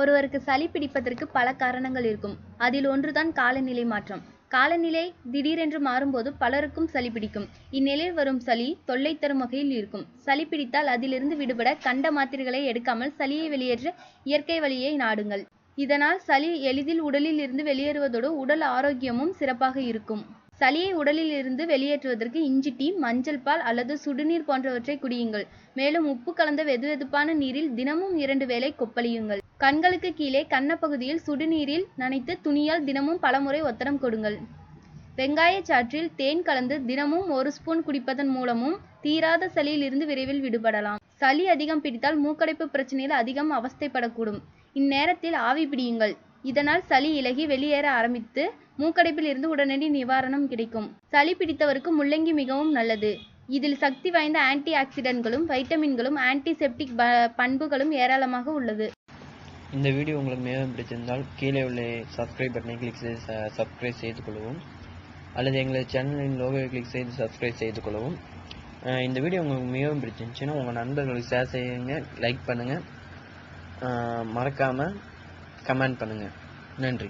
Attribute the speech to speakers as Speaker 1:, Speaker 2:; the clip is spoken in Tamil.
Speaker 1: ஒருவருக்கு சளி பிடிப்பதற்கு பல காரணங்கள் இருக்கும். அதில் ஒன்றுதான் காலநிலை மாற்றம். காலநிலை திடீரென்று மாறும்போது பலருக்கும் சளி பிடிக்கும். இந்நிலையில் வரும் சளி தொல்லை தரும் வகையில் இருக்கும். சளி பிடித்தால் அதிலிருந்து விடுபட கண்ட மாத்திரைகளை எடுக்காமல் சளியை வெளியேற்ற இயற்கை வழியை நாடுங்கள். இதனால் சளி எளிதில் உடலில் இருந்து வெளியேறுவதோடு உடல் ஆரோக்கியமும் சிறப்பாக இருக்கும். சளியை உடலில் இருந்து வெளியேற்றுவதற்கு இஞ்சி டீ மஞ்சள் பால் அல்லது சுடுநீர் போன்றவற்றை குடியுங்கள். மேலும் உப்பு கலந்த வெதுவெதுப்பான நீரில் தினமும் இரண்டு வேளை கொப்பளியுங்கள். கண்களுக்கு கீழே கன்னப்பகுதியில் சுடுநீரில் நனைத்து துணியால் தினமும் பலமுறை ஒத்தடம் கொடுங்கள். வெங்காயச் சாற்றில் தேன் கலந்து தினமும் ஒரு ஸ்பூன் குடிப்பதன் மூலமும் தீராத சளியில் இருந்து விரைவில் விடுபடலாம். சளி அதிகம் பிடித்தால் மூக்கடைப்பு பிரச்சனையில் அதிகம் அவஸ்தைப்படக்கூடும். இந்நேரத்தில் ஆவி பிடியுங்கள். இதனால் சளி இலகி வெளியேற ஆரம்பித்து மூக்கடைப்பில் இருந்து உடனடி நிவாரணம் கிடைக்கும். சளி பிடித்தவருக்கு முள்ளங்கி மிகவும் நல்லது. இதில் சக்தி வாய்ந்த ஆன்டி ஆக்சிடென்ட்களும் வைட்டமின்களும் ஆன்டிசெப்டிக் பண்புகளும் ஏராளமாக உள்ளது.
Speaker 2: இந்த வீடியோ உங்களுக்கு மிகவும் பிடிச்சிருந்தால் கீழே உள்ள சப்ஸ்கிரைப் பட்டனை கிளிக் செய்து சப்ஸ்கிரைப் செய்து கொள்ளவும். அல்லது எங்களது சேனலின் லோகோவை கிளிக் செய்து சப்ஸ்கிரைப் செய்து கொள்ளவும். இந்த வீடியோ உங்களுக்கு மிகவும் பிடிச்சிருந்துச்சுன்னா உங்கள் நண்பர்களுக்கு ஷேர் செய்யுங்க லைக் பண்ணுங்கள் மறக்காமல் கமெண்ட் பண்ணுங்கள் நன்றி.